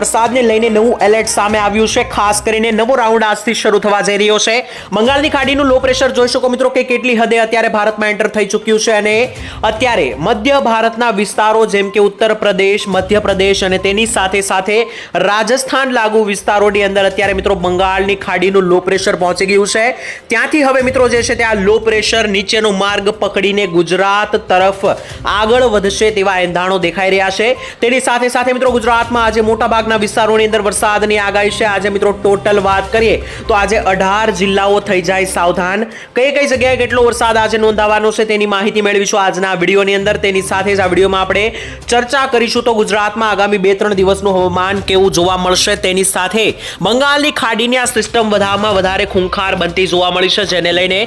વરસાદને લઈને નવું એલર્ટ સામે આવ્યું છે. ખાસ કરીને નવો રાઉન્ડ આજથી શરૂ થવા જઈ રહ્યો છે. બંગાળની ખાડીનું લો પ્રેશર જોઈ શકો મિત્રો કે કેટલી હદે અત્યારે ભારતમાં એન્ટર થઈ ચૂક્યું છે અને અત્યારે મધ્ય ભારતના વિસ્તારો જેમ કે ઉત્તર પ્રદેશ મધ્યપ્રદેશ અને તેની સાથે સાથે રાજસ્થાન લાગુ વિસ્તારોની અંદર અત્યારે મિત્રો બંગાળની ખાડીનું લો પ્રેશર પહોંચી ગયું છે. ત્યાંથી હવે મિત્રો જે છે તે આ લો પ્રેશર નીચેનો માર્ગ પકડીને ગુજરાત તરફ આગળ વધશે તેવા એંધાણો દેખાઈ રહ્યા છે. તેની સાથે સાથે મિત્રો ગુજરાતમાં આજે મોટા ભાગના વિસ્તારોની અંદર વરસાદની આગાહી છે. આજે મિત્રો ટોટલ વાત કરીએ તો આજે અઢાર જિલ્લાઓ થઈ જાય સાવધાન. કઈ કઈ જગ્યાએ કેટલો વરસાદ આજે નોંધાવાનો છે તેની માહિતી મેળવીશું આજના વિડીયોની અંદર. તેની સાથે જ આ વિડીયોમાં આપણે ચર્ચા કરીશું તો ગુજરાતમાં આગામી બે ત્રણ દિવસનું હવામાન કેવું જોવા મળશે તેની સાથે બંગાળની ખાડીની આ સિસ્ટમ વધારમાં વધારે ખૂંખાર બનતી જોવા મળી છે, જેને લઈને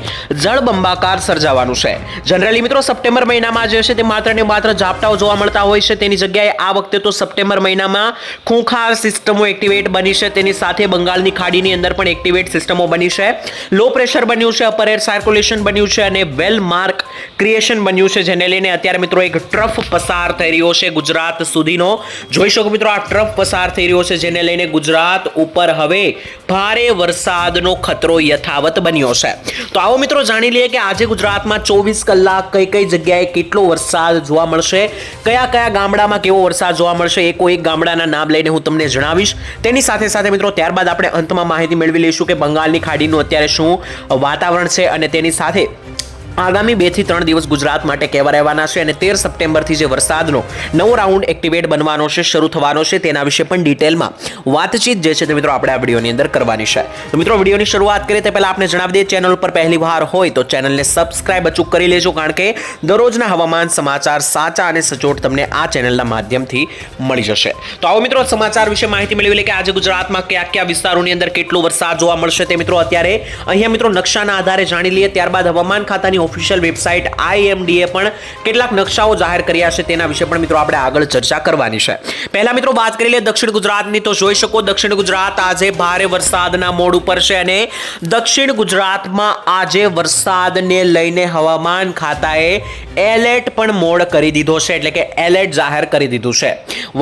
જળબંબાકાર સર્જાવાનું છે. જનરલી મિત્રો સપ્ટેમ્બર મહિનામાં જે છે તે માત્ર ને માત્ર ઝાપટાઓ જોવા મળતા હોય છે. તેની જગ્યાએ આ વખતે તો સપ્ટેમ્બર મહિનામાં ખૂંખાર સિસ્ટમો એક્ટિવેટ બની છે. તેની સાથે બંગાળની ખાડીની અંદર પણ એક્ટિવેટ સિસ્ટમો બની છે. લો પ્રેશર બન્યું છે, અપર એર સર્ક્યુલેશન બન્યું છે અને વેલ માર્ક ક્રિએશન બન્યું છે, જેને લઈને અત્યારે મિત્રો એક ટ્રફ પસાર થઈ રહ્યો છે ગુજરાત સુધીનો. જોઈ શકો મિત્રો, આ ટ્રફ પસાર થઈ રહ્યો છે, જેને લઈને ગુજરાત ઉપર હવે ભારે વરસાદનો ખતરો યથાવત બન્યો છે. તો આવો મિત્રો, જાણી લઈએ કે આજે ગુજરાતમાં ચોવીસ કલાક કઈ કઈ જગ્યાએ કેટલો વરસાદ જોવા મળશે, કયા કયા ગામડામાં કેવો વરસાદ જોવા મળશે એકો એક ગામડાના નામ લઈને હું તમને જણાવીશ. તેની સાથે સાથે મિત્રો, ત્યારબાદ આપણે અંતમાં માહિતી મેળવી લઈશું કે બંગાળની ખાડીનું અત્યારે શું વાતાવરણ છે અને તેની સાથે આગામી બેથી ત્રણ દિવસ ગુજરાત માટે કેવા રહેવાના છે અને તેર સપ્ટેમ્બરથી જે વરસાદનો નવો રાઉન્ડ એક્ટિવેટ બનવાનો છે, શરૂ થવાનો છે, તેના વિશે પણ ડિટેલમાં વાતચીત જે છે તે મિત્રો આપણે આ વિડીયોની અંદર કરવાની છે. તો મિત્રો, વિડીયોની શરૂઆત કરીએ તે પહેલાં આપણે જણાવી દઈએ, ચેનલ ઉપર પહેલી વાર હોય તો ચેનલને સબસ્ક્રાઇબ અચૂક કરી લેજો, કારણ કે દરરોજના હવામાન સમાચાર સાચા અને સચોટ તમને આ ચેનલના માધ્યમથી મળી જશે. તો આવો મિત્રો, સમાચાર વિશે માહિતી મેળવી લે કે આજે ગુજરાતમાં કયા કયા વિસ્તારોની અંદર કેટલો વરસાદ જોવા મળશે તે મિત્રો અત્યારે અહીંયા મિત્રો નકશાના આધારે જાણી લઈએ. ત્યારબાદ હવામાન ખાતાની ઓફિશિયલ વેબસાઇટ આઈએમડીએ પણ કેટલાક નકશાઓ જાહેર કર્યા છે તેના વિશે પણ મિત્રો આપણે આગળ ચર્ચા કરવાની છે. પહેલા મિત્રો વાત કરી લઈએ દક્ષિણ ગુજરાતની, તો જોઈ શકો દક્ષિણ ગુજરાત આજે ભારે વરસાદના મોડ ઉપર છે અને દક્ષિણ ગુજરાતમાં આજે વરસાદને લઈને હવામાન ખાતાએ એલર્ટ પણ મોડ કરી દીધો છે, એટલે કે એલર્ટ જાહેર કરી દીધું છે.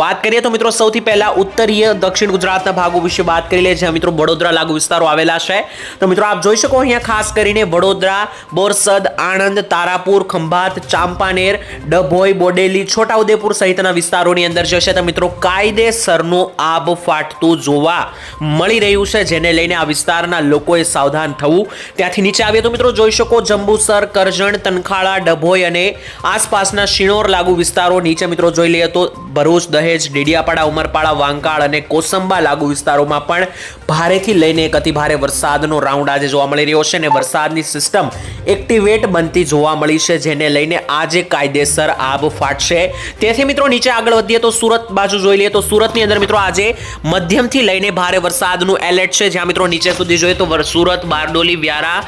વાત કરીએ તો મિત્રો સૌથી પહેલા ઉત્તરીય દક્ષિણ ગુજરાતના ભાગો વિશે વાત કરી લઈએ, જ્યાં મિત્રો વડોદરા લાગુ વિસ્તારો આવેલા છે. તો મિત્રો આપ જોઈ શકો અહીંયા ખાસ કરીને વડોદરા, બોરસદ આણંદ, તારાપુર, ખંભાત, ચાંપાનેર, ડભોઈ, બોડેલી, છોટાઉદેપુર સહિતના વિસ્તારોની અંદર જે છે તે મિત્રો કાયદેસરનું આબ ફાટતું જોવા મળી રહ્યું છે, જેને લઈને આ વિસ્તારના લોકોએ સાવધાન થવું. ત્યાંથી નીચે આવીએ તો મિત્રો જોઈ શકો જંબુસર, કરજણ, તનખાળા, ડભોઈ અને આસપાસના શિણોર લાગુ વિસ્તારો. નીચે મિત્રો જોઈ લઈએ તો ભરૂચ, દહેજ, ડેડિયાપાડા, ઉમરપાડા, વાંકાળ અને કોસંબા લાગુ વિસ્તારોમાં પણ ભારેથી લઈને એક અતિભારે વરસાદનો રાઉન્ડ આજે જોવા મળી રહ્યો છે અને વરસાદની સિસ્ટમ એક્ટિવેટ બનતી જોવા મળી છે, જેને લઈને આજે કાયદેસર આબ ફાટશે. તેથી મિત્રો નીચે આગળ વધીએ તો સુરત બાજુ જોઈ લઈએ તો સુરતની અંદર મિત્રો આજે મધ્યમથી લઈને ભારે વરસાદનું એલર્ટ છે. જ્યાં મિત્રો નીચે સુધી જોઈએ તો સુરત, બારડોલી, વ્યારા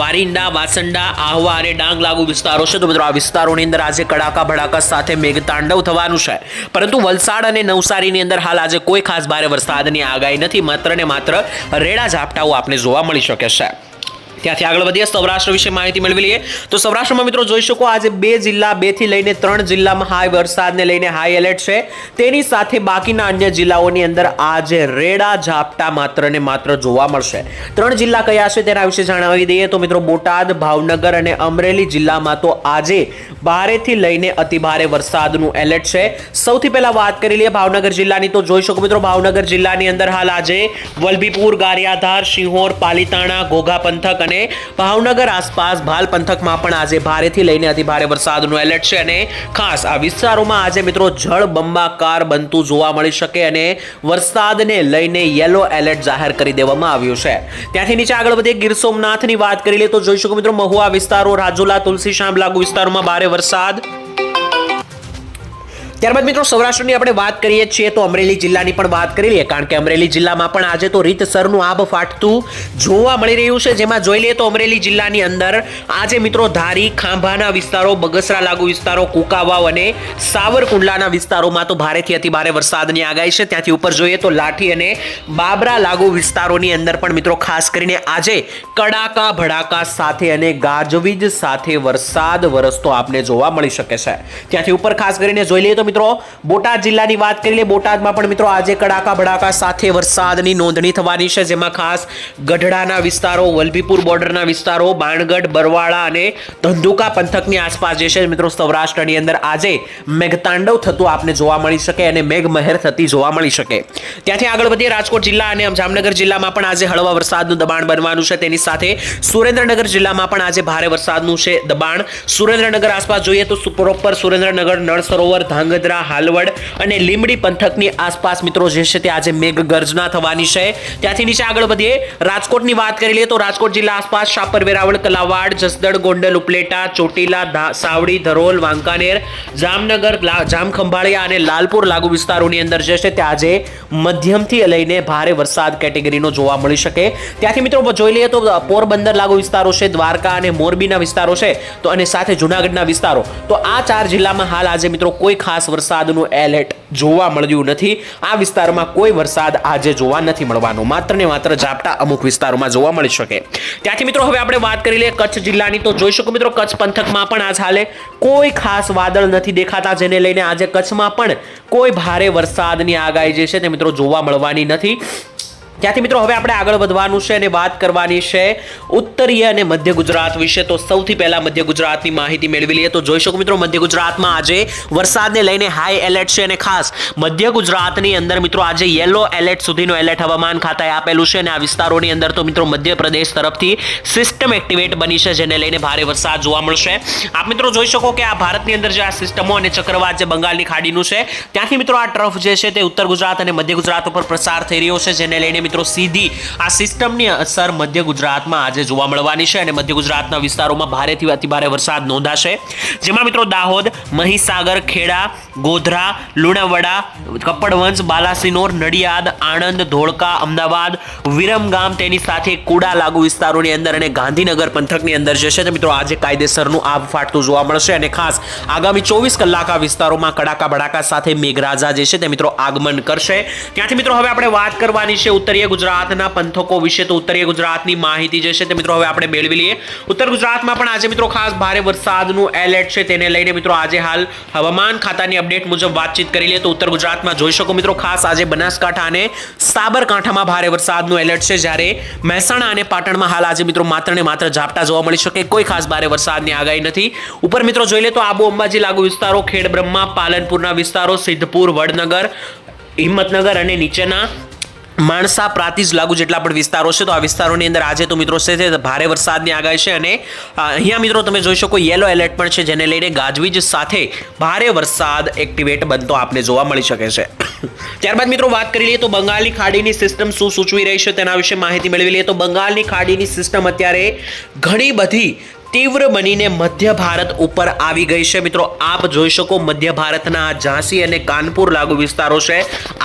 વારિંડા, વાસંડા, આહવા અને ડાંગ લાગુ વિસ્તારો છે. તો મિત્રો આ વિસ્તારોની અંદર આજે કડાકા ભડાકા સાથે મેઘતાંડવ થવાનું છે. પરંતુ વલસાડ અને નવસારીની અંદર હાલ આજે કોઈ ખાસ ભારે વરસાદની આગાહી નથી. માત્ર ને માત્ર રેડા ઝાપટાઓ આપને જોવા મળી શકે છે. ત્યાંથી આગળ વધીએ. સૌરાષ્ટ્ર વિશે માહિતી મેળવી લઈએ. તો સૌરાષ્ટ્રમાં મિત્રો જોઈ શકો આજે બે જિલ્લા બેથી લઈને ત્રણ જિલ્લામાં હાઈ વરસાદને લઈને હાઈ એલર્ટ છે. તેની સાથે બાકીના અન્ય જિલ્લાઓની અંદર આજે રેડા, ઝાપટા માત્ર ને માત્ર જોવા મળશે. ત્રણ જિલ્લા કયા છે તેના વિશે જણાવી દઈએ. તો મિત્રો બોટાદ, ભાવનગર અને અમરેલી જિલ્લામાં તો આજે ભારેથી લઈને અતિ ભારે વરસાદનું એલર્ટ છે. સૌથી પહેલા વાત કરી લઈએ ભાવનગર જિલ્લાની. તો જોઈ શકો મિત્રો ભાવનગર જિલ્લાની અંદર હાલ આજે વલભીપુર, ગારિયાધાર સિંહોર પાલીતાણા, ઘોઘા પંથક અને ભાવનગર આસપાસ ભાલ પંથકમાં પણ આજે ભારેથી લઈને અતિભારે વરસાદનું એલર્ટ છે અને ખાસ આ વિસ્તારોમાં આજે મિત્રો જળ બંબાકાર બનતું જોવા મળી શકે અને વરસાદને લઈને યલો એલર્ટ જાહેર કરી દેવામાં આવ્યું છે. ત્યાંથી નીચે આગળ વધીએ, ગીર સોમનાથની વાત કરી લઈએ તો જોઈ શકો મિત્રો મહુવા વિસ્તારો, રાજુલા, તુલસી શામ લાગુ વિસ્તારોમાં ભારે વરસાદ ત્યારબાદ મિત્રો સૌરાષ્ટ્રની આપણે વાત કરીએ છીએ તો અમરેલી જિલ્લાની પણ વાત કરી લઈએ, કારણ કે અમરેલી જિલ્લામાં પણ આજે તો રીતસરનું આબ ફાટતું જોવા મળી રહ્યું છે. જેમાં જોઈ લઈએ તો અમરેલી જિલ્લાની અંદર આજે મિત્રો ધારી, ખાંભાના વિસ્તારો, બગસરા લાગુ વિસ્તારો, કુકાવાવ અને સાવરકુંડલાના વિસ્તારોમાં તો ભારેથી અતિ ભારે વરસાદની આગાહી છે. ત્યાંથી ઉપર જોઈએ તો લાઠી અને બાબરા લાગુ વિસ્તારોની અંદર પણ મિત્રો ખાસ કરીને આજે કડાકા, ભડાકા સાથે અને ગાજવીજ સાથે વરસાદ વરસતો આપને જોવા મળી શકે છે. ત્યાંથી ઉપર ખાસ કરીને જોઈ લઈએ તો મિત્રો, બોટાદ જિલ્લાની વાત કરી લઈએ બોટાદમાં પણ મિત્રો આજે કડાકા ભડાકા સાથે વરસાદની નોંધણી થવાની છે, જેમાં ખાસ ગઢડાના વિસ્તારો, વલભીપુર બોર્ડરના વિસ્તારો, બાણગઢ, બરવાળા અને ધંધુકા પંથકની આસપાસ જે છે, મિત્રો સૌરાષ્ટ્રની અંદર આજે મેઘતાંડવ થતું આપને જોવા મળી શકે અને મેઘમહેર થતી જોવા મળી શકે. ત્યાંથી આગળ વધીએ, રાજકોટ જિલ્લા અને જામનગર જિલ્લામાં પણ આજે હળવા વરસાદનું દબાણ બનવાનું છે. તેની સાથે સુરેન્દ્રનગર જિલ્લામાં પણ આજે ભારે વરસાદનું છે દબાણ. સુરેન્દ્રનગર આસપાસ જોઈએ તો પ્રોપર સુરેન્દ્રનગર, નળ સરોવર ધાંગધ્રા હાલવડ અને લીંબડી પંથકની આસપાસ મિત્રો જે છે તે આજે મેઘ ગર્જના થવાની છે. ત્યાંથી નીચે આગળ વધીએ. રાજકોટની વાત કરી લઈએ તો રાજકોટ જિલ્લા આસપાસ શાપર વેરાવળ કલાવાડ, જસદણ, ગોંડલ, ઉપલેટા, ચોટીલા સાવડી, ધરોલ, વાંકાનેર, જામનગર જામખંભાળિયા અને લાલપુર લાગુ વિસ્તારોની અંદર જે છે તે આજે મધ્યમથી લઈને ભારે વરસાદ કેટેગરીનો જોવા મળી શકે. ત્યાંથી મિત્રો જોઈ લઈએ તો પોરબંદર લાગુ વિસ્તારો છે, દ્વારકા અને મોરબીના વિસ્તારો છે. તો અને સાથે જુનાગઢના વિસ્તારો. તો આ ચાર જિલ્લામાં હાલ આજે મિત્રો કોઈ વરસાદનું એલર્ટ જોવા મળ્યું નથી. આ વિસ્તારમાં કોઈ વરસાદ આજે જોવા નથી મળવાનો. માત્ર ને માત્ર ઝાપટા અમુક વિસ્તારોમાં જોવા મળી શકે. ત્યાંથી મિત્રો હવે આપણે વાત કરી લઈએ કચ્છ જિલ્લાની. તો જોઈ શકો મિત્રો કચ્છ પંથકમાં પણ આજ હાલે કોઈ ખાસ વાદળ નથી દેખાતા, જેને લઈને આજે કચ્છમાં પણ કોઈ ભારે વરસાદની આગાહી જે છે તે મિત્રો જોવા મળવાની નથી. ત્યાંથી મિત્રો હવે આપણે આગળ વધવાનું છે અને વાત કરવાની છે ઉત્તરીય અને મધ્ય ગુજરાત વિશે. તો સૌથી પહેલા મધ્ય ગુજરાતની માહિતી મેળવી લઈએ. તો જોઈ શકો મિત્રો, મધ્ય ગુજરાતમાં આજે વરસાદને લઈને હાઈ એલર્ટ છે અને ખાસ મધ્ય ગુજરાતની અંદર મિત્રો આજે યલો એલર્ટ સુધીનો એલર્ટ હવામાન ખાતાએ આપેલું છે અને આ વિસ્તારોની અંદર તો મિત્રો મધ્યપ્રદેશ તરફથી સિસ્ટમ એક્ટિવેટ બની છે, જેને લઈને ભારે વરસાદ જોવા મળશે. આપ મિત્રો જોઈ શકો કે આ ભારતની અંદર જે આ સિસ્ટમો અને ચક્રવાત જે બંગાળની ખાડીનું છે, ત્યાંથી મિત્રો આ ટ્રફ જે છે તે ઉત્તર ગુજરાત અને મધ્ય ગુજરાત ઉપર પ્રસાર થઈ રહ્યો છે, જેને લઈને મિત્રો, સીધી આ સિસ્ટમની અસર મધ્ય ગુજરાતમાં આજે જોવા મળવાની છે અને મધ્ય ગુજરાતના વિસ્તારોમાં ભારેથી અતિ ભારે વરસાદ નોંધાશે. જેમાં મિત્રો, દાહોદ, મહીસાગર, ખેડા, ગોધરા, લુણાવાડા કપડવંશ બાલાસિનોર, નડિયાદ, આણંદ, ધોળકા, અમદાવાદ, વિરમગામ તેની સાથે કુડા લાગુ વિસ્તારોની અંદર અને ગાંધીનગર પંથકની અંદર જે છે તે મિત્રો, આજે કાયદેસરનું આબ ફાટતું જોવા મળશે અને ખાસ આગામી ચોવીસ કલાક આ વિસ્તારોમાં કડાકા ભડાકા સાથે મેઘરાજા જે છે તે મિત્રો, આગમન કરશે. ત્યાંથી મિત્રો, હવે આપણે વાત કરવાની છે ઉત્તરીય ગુજરાતના પંથકો વિશે તો ઉત્તરીય ગુજરાતની માહિતી જે છે તે મિત્રો હવે આપણે મેળવી લઈએ. ઉત્તર ગુજરાતમાં પણ આજે મિત્રો ખાસ ભારે વરસાદનું એલર્ટ છે તેને લઈને મિત્રો આજે હાલ હવામાન ખાતાની અપડેટ મુજબ વાતચીત કરી લઈએ તો ઉત્તર ગુજરાતમાં જોઈ શકો મિત્રો ખાસ આજે બનાસકાંઠા અને સાબરકાંઠામાં ભારે વરસાદનું એલર્ટ છે જ્યારે મહેસાણા અને પાટણમાં હાલ આજે મિત્રો માત્ર ને માત્ર ઝાપટા જોવા મળી શકે, કોઈ ખાસ ભારે વરસાદની આગાહી નથી. ઉપર મિત્રો જોઈ લે તો આબુ અંબાજી લાગુ વિસ્તારો, ખેડબ્રહ્મા, પાલનપુરના વિસ્તારો, સિદ્ધપુર, વડનગર, હિંમતનગર અને નીચેના માણસા પ્રાતિજ લાગુ જેટલા પણ વિસ્તારો છે, તો આ વિસ્તારોની અંદર આજે તો મિત્રો છે ભારે વરસાદની આગાહી છે અને અહીંયા મિત્રો તમે જોઈ શકો યેલો એલર્ટ પણ છે, જેને લઈને ગાજવીજ સાથે ભારે વરસાદ એક્ટિવેટ બનતો આપને જોવા મળી શકે છે. ત્યારબાદ મિત્રો વાત કરી લઈએ તો બંગાળની ખાડીની સિસ્ટમ શું સૂચવી રહી છે તેના વિશે માહિતી મેળવી લઈએ તો બંગાળની ખાડીની સિસ્ટમ અત્યારે ઘણી બધી તીવ્ર બનીને મધ્ય ભારત ઉપર આવી ગઈ છે. મિત્રો, આપ જોઈ શકો મધ્ય ભારતના ઝાંસી અને કાનપુર લાગુ વિસ્તારો છે,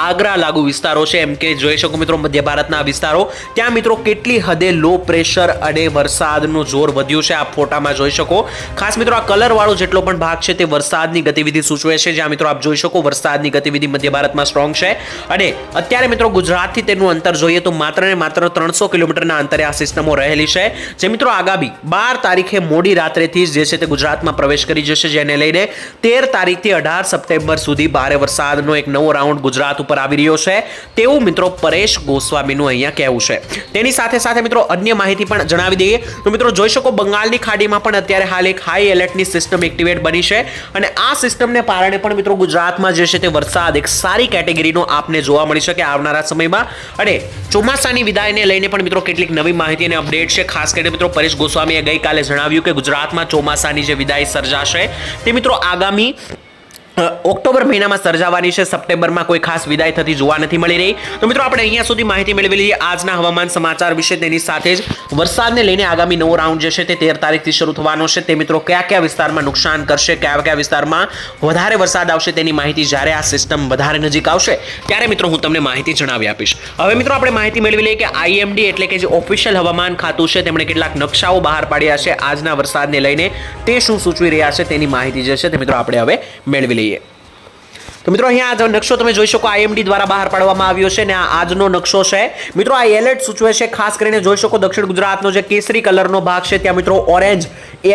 આગ્રા લાગુ વિસ્તારો છે, એમ કે જોઈ શકો મિત્રો મધ્ય ભારતના વિસ્તારો. ત્યાં મિત્રો કેટલી હદે લો પ્રેશર અને વરસાદનું જોર વધ્યું છે આપ ફોટામાં જોઈ શકો. ખાસ મિત્રો, આ કલરવાળો જેટલો પણ ભાગ છે તે વરસાદની ગતિવિધિ સૂચવે છે, જ્યાં મિત્રો આપ જોઈ શકો વરસાદની ગતિવિધિ મધ્ય ભારતમાં સ્ટ્રોંગ છે. અને અત્યારે મિત્રો ગુજરાતથી તેનું અંતર જોઈએ તો માત્ર ને માત્ર ત્રણસો કિલોમીટરના અંતરે આ સિસ્ટમો રહેલી છે. જે મિત્રો આગામી બાર તારીખે મોડી રાત્રેથી જે છે તે ગુજરાતમાં પ્રવેશ કરી જશે, જેને લઈને તેર તારીખથી અઢાર સપ્ટેમ્બર સુધી ભારે વરસાદનો એક નવો રાઉન્ડ ગુજરાત ઉપર આવી રહ્યો છે. તેવું મિત્રો પરેશ ગોસ્વામીનું અહીંયા કહેવું છે. તેની સાથે સાથે મિત્રો અન્ય માહિતી પણ જણાવી દઈએ. તો મિત્રો જોઈ શકો બંગાળની ખાડીમાં પણ અત્યારે હાલ એક હાઈ એલર્ટની સિસ્ટમ એક્ટિવેટ બની છે અને આ સિસ્ટમને કારણે પણ મિત્રો ગુજરાતમાં જે છે તે વરસાદ એક સારી કેટેગરીનો આપને જોવા મળી શકે આવનારા સમયમાં. અને ચોમાસાની વિદાયને લઈને પણ મિત્રો કેટલીક નવી માહિતી અને અપડેટ છે. ખાસ કરીને મિત્રો પરેશ ગોસ્વામીએ ગઈકાલે જણાવ્યું કે ગુજરાતમાં ચોમાસાની જે વિદાય સર્જાશે તે મિત્રો આગામી ઓક્ટોબર મહિનામાં સર્જાવાની છે. સપ્ટેમ્બરમાં કોઈ ખાસ વિદાય થતી જોવા નથી મળી રહી. તો મિત્રો, આપણે અહીંયા સુધી માહિતી મેળવી લઈએ. આજના હવામાન સમાચાર વિશે તેની સાથે જ વરસાદને લઈને આગામી નવો રાઉન્ડ જે છે તે તેર તારીખથી શરૂ થવાનો છે. તે મિત્રો કયા કયા વિસ્તારમાં નુકસાન કરશે, કયા કયા વિસ્તારમાં વધારે વરસાદ આવશે તેની માહિતી જ્યારે આ સિસ્ટમ વધારે નજીક આવશે, ત્યારે મિત્રો હું તમને માહિતી જણાવી આપીશ. હવે મિત્રો, આપણે માહિતી મેળવી લઈએ કે આઈએમડી એટલે કે જે ઓફિશિયલ હવામાન ખાતું છે, તેમણે કેટલાક નકશાઓ બહાર પાડ્યા છે. આજના વરસાદને લઈને તે શું સૂચવી રહ્યા છે તેની માહિતી જે છે તે મિત્રો આપણે હવે મેળવી લઈએ. really તો મિત્રો અહીંયા આ નકશો તમે જોઈ શકો આઈએમડી દ્વારા બહાર પાડવામાં આવ્યો છે ને આ આજનો નકશો છે. મિત્રો આ એલર્ટ સૂચવે છે, ખાસ કરીને જોઈ શકો દક્ષિણ ગુજરાતનો જે કેસરી કલરનો ભાગ છે, ત્યાં મિત્રો ઓરેન્જ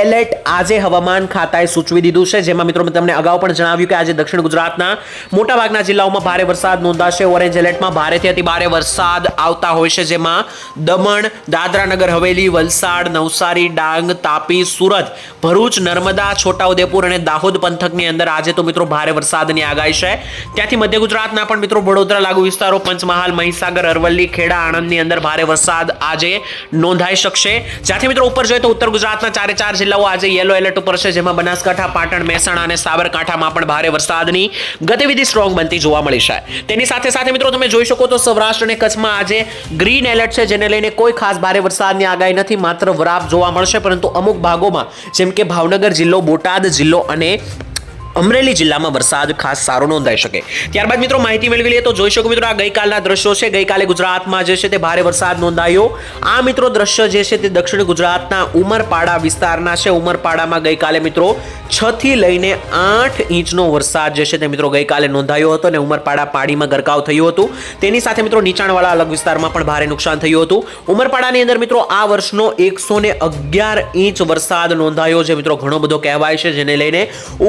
એલર્ટ આજે હવામાન ખાતાએ સૂચવી દીધું છે, જેમાં મિત્રો મેં તમને અગાઉ પણ જણાવ્યું કે આજે દક્ષિણ ગુજરાતના મોટાભાગના જિલ્લાઓમાં ભારે વરસાદ નોંધાશે. ઓરેન્જ એલર્ટમાં ભારેથી અતિ ભારે વરસાદ આવતા હોય છે, જેમાં દમણ દાદરા નગર હવેલી, વલસાડ, નવસારી, ડાંગ, તાપી, સુરત, ભરૂચ, નર્મદા, છોટાઉદેપુર અને દાહોદ પંથકની અંદર આજે તો મિત્રો ભારે વરસાદની આગાહી છે. ત્યાંથી મધ્ય ગુજરાતના પણ મિત્રો વડોદરા લાગુ વિસ્તારો, પંચમહાલ, મહીસાગર, અરવલ્લી, ખેડા, આણંદની અંદર ભારે વરસાદ આજે નોંધાઈ શકશે. જ્યાંથી મિત્રો ઉપર જોઈએ તો ઉત્તર ગુજરાતના ચારે ચાર જિલ્લાઓ આજે યલો એલર્ટ ઉપર છે, જેમાં બનાસકાંઠા, પાટણ, મહેસાણા અને સાબરકાંઠામાં પણ ભારે વરસાદની ગતિવિધિ સ્ટ્રોંગ બનતી જોવા મળી છે. તેની સાથે સાથે મિત્રો તમે જોઈ શકો તો સૌરાષ્ટ્ર અને કચ્છમાં આજે ગ્રીન એલર્ટ છે, જેને લઈને કોઈ ખાસ ભારે વરસાદની આગાહી નથી, માત્ર વરાપ જોવા મળશે, પરંતુ અમુક ભાગોમાં જેમ કે ભાવનગર જિલ્લો, બોટાદ જિલ્લો અને અમરેલી જિલ્લામાં વરસાદ ખાસ સારો નોંધાઈ શકે. ત્યારબાદ મિત્રો માહિતી મેળવી લઈએ તો જોઈ શકો મિત્રો આ ગઈકાલના દ્રશ્યો છે. ગઈકાલે ગુજરાતમાં જે છે તે ભારે વરસાદ નોંધાયો. આ મિત્રો દ્રશ્ય જે છે તે દક્ષિણ ગુજરાતના ઉમરપાડા વિસ્તારના છે. ઉમરપાડામાં ગઈકાલે મિત્રો છ થી લઈને આઠ ઇંચનો વરસાદ જે છે તે મિત્રો ગઈકાલે નોંધાયો હતો અને ઉમરપાડા પાણીમાં ગરકાવ થયું હતું. તેની સાથે મિત્રો નીચાણવાળા અલગ વિસ્તારમાં પણ ભારે નુકસાન થયું હતું. ઉમરપાડાની અંદર મિત્રો આ વર્ષનો એકસો ને અગિયાર ઇંચ વરસાદ નોંધાયો છે. મિત્રો ઘણો બધો કહેવાય છે જેને લઈને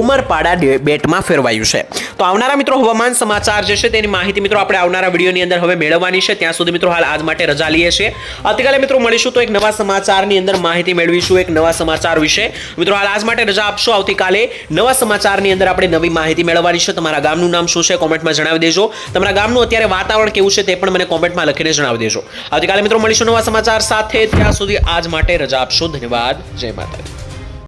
ઉમરપાડા બેટમાં ફેરવાયું છે. તો આવનારા મિત્રો હવામાન સમાચાર જે છે તેની માહિતી મિત્રો આપણે આવનારા વિડીયોની અંદર હવે મેળવવાની છે. ત્યાં સુધી મિત્રો હાલ આજ માટે રજા લઈએ છીએ. આવતીકાલે મિત્રો મળીશું તો એક નવા સમાચારની અંદર માહિતી મેળવીશું એક નવા સમાચાર વિશે. મિત્રો હાલ આજ માટે રજા આપશો. આવતીકાલે નવા સમાચારની અંદર આપણે નવી માહિતી મેળવવાની છે. તમારા ગામનું નામ શું છે કોમેન્ટમાં જણાવી દેજો. તમારા ગામનું અત્યારે વાતાવરણ કેવું છે તે પણ મને કોમેન્ટમાં લખીને જણાવી દેજો. આવતીકાલે મિત્રો મળીશું નવા સમાચાર સાથે. ત્યાં સુધી આજ માટે રજા આપશો. ધન્યવાદ. જય માતા